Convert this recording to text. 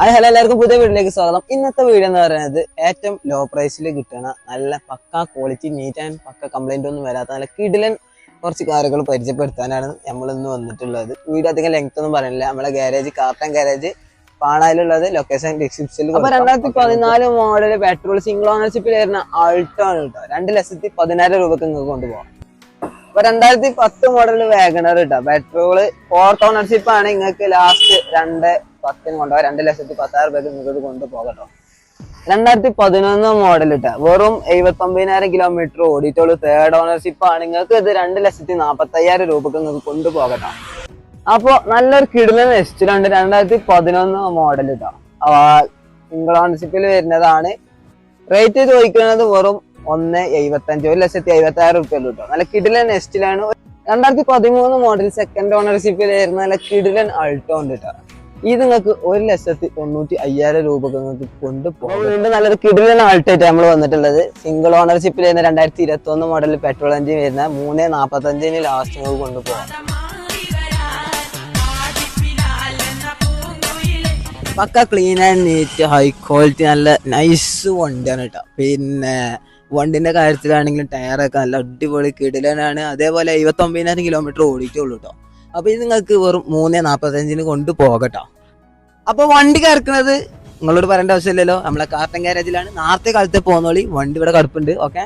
Hi hello എല്ലാവർക്കും പുതിയ വീഡിയോയിലേക്ക് സ്വാഗതം. ഇന്നത്തെ വീഡിയോ എന്ന് പറയുന്നത് ഏറ്റവും ലോ പ്രൈസിൽ കിട്ടണ നല്ല pakka quality neat and pakka complaint ഒന്നും വരാത്ത നല്ല കിടിലൻ കുറച്ച് കാറുകൾ പരിചയപ്പെടുത്താനാണ് നമ്മൾ ഇന്ന് വന്നിട്ടുള്ളത്. വീഡിയോ അധികം ലെങ്ത് ഒന്നും പറയുന്നില്ല നമ്മളെ ഗാരേജ് കാർട്ടൻ ഗാരേജ് പാണായിലുള്ളത് ലൊക്കേഷൻ ഡിസ്ക്രിപ്ഷനിൽ അപ്പൊ രണ്ടായിരത്തി പതിനാല് മോഡൽ പെട്രോൾ സിംഗിൾ ഓണർഷിപ്പിൽ വരുന്ന ആൾട്ടോ ആണ് കേട്ടോ രണ്ട് ലക്ഷത്തി പതിനായിരം രൂപക്ക് നിങ്ങൾക്ക് കൊണ്ടുപോകാം അപ്പൊ രണ്ടായിരത്തി പത്ത് മോഡൽ വാഗണർ കേട്ടോ പെട്രോൾ ഫോർത്ത് ഓണർഷിപ്പ് ആണ് നിങ്ങൾക്ക് ലാസ്റ്റ് രണ്ട് പത്തിന് കൊണ്ടുപോകാം രണ്ട് ലക്ഷത്തി പത്തായിരം രൂപയ്ക്ക് നിങ്ങൾക്ക് കൊണ്ടുപോകട്ടോ. രണ്ടായിരത്തി പതിനൊന്ന് മോഡൽ ഇട്ട വെറും എഴുപത്തി ഒമ്പതിനായിരം കിലോമീറ്റർ ഓടിയിട്ടുള്ളൂ തേർഡ് ഓണർഷിപ്പ് ആണ് നിങ്ങൾക്ക് ഇത് രണ്ട് ലക്ഷത്തി നാപ്പത്തി അയ്യായിരം രൂപക്ക് നിങ്ങൾക്ക് കൊണ്ടുപോകട്ടോ. അപ്പോൾ നല്ലൊരു കിടിലൻ വെച്ചിട്ടുണ്ട് രണ്ടായിരത്തി പതിനൊന്ന് മോഡൽ ഇട്ടോ. സിംഗിൾ ഓണർഷിപ്പിൽ വരുന്നതാണ്. റേറ്റ് ചോദിക്കുന്നത് വെറും ഒന്ന് എഴുപത്തഞ്ച് ഒരു ലക്ഷത്തി എഴുപത്തി ആയിരം റുപ്യ കിട്ടും നല്ല കിടിലൻ നെസ്റ്റിലാണ് രണ്ടായിരത്തി പതിമൂന്ന് മോഡൽ സെക്കൻഡ് ഓണർഷിപ്പിൽ വരുന്ന നല്ല കിടിലൻ അൾട്ടോ ഉണ്ട് കേട്ടോ ഇത് നിങ്ങൾക്ക് ഒരു ലക്ഷത്തി തൊണ്ണൂറ്റി അയ്യായിരം രൂപ നിങ്ങൾക്ക് കൊണ്ടുപോകും വീണ്ടും നല്ലൊരു കിടിലൻ ആൾട്ടേറ്റ് നമ്മൾ വന്നിട്ടുള്ളത്. സിംഗിൾ ഓണർഷിപ്പിൽ വരുന്ന രണ്ടായിരത്തി ഇരുപത്തി ഒന്ന് മോഡൽ പെട്രോൾ എഞ്ചിൻ വരുന്ന മൂന്ന് നാൽപ്പത്തഞ്ചിന് ലാസ്റ്റ് നിങ്ങൾക്ക് കൊണ്ടുപോകാം pakka clean and neat high quality നല്ല നൈസ് വണ്ടിയാണ് കേട്ടോ പിന്നെ വണ്ടിന്റെ കാര്യത്തിലാണെങ്കിലും ടയറൊക്കെ നല്ല അടിപൊളി കിടിലനാണ്. അതേപോലെ എഴുപത്തി ഒമ്പതിനായിരം കിലോമീറ്റർ ഓടിയിട്ടുള്ളൂ കേട്ടോ അപ്പൊ ഇത് നിങ്ങൾക്ക് വെറും മൂന്ന് നാൽപ്പത്തഞ്ചിന് കൊണ്ട് പോകട്ടോ. അപ്പൊ വണ്ടി കറക്കുന്നത് നിങ്ങളോട് പറയേണ്ട ആവശ്യമില്ലല്ലോ. നമ്മളെ കാർട്ടൻ ഗാരേജിലാണ് നാളത്തെ കാലത്തെ പോകുന്നോളി വണ്ടി ഇവിടെ കിടപ്പുണ്ട്. ഓക്കെ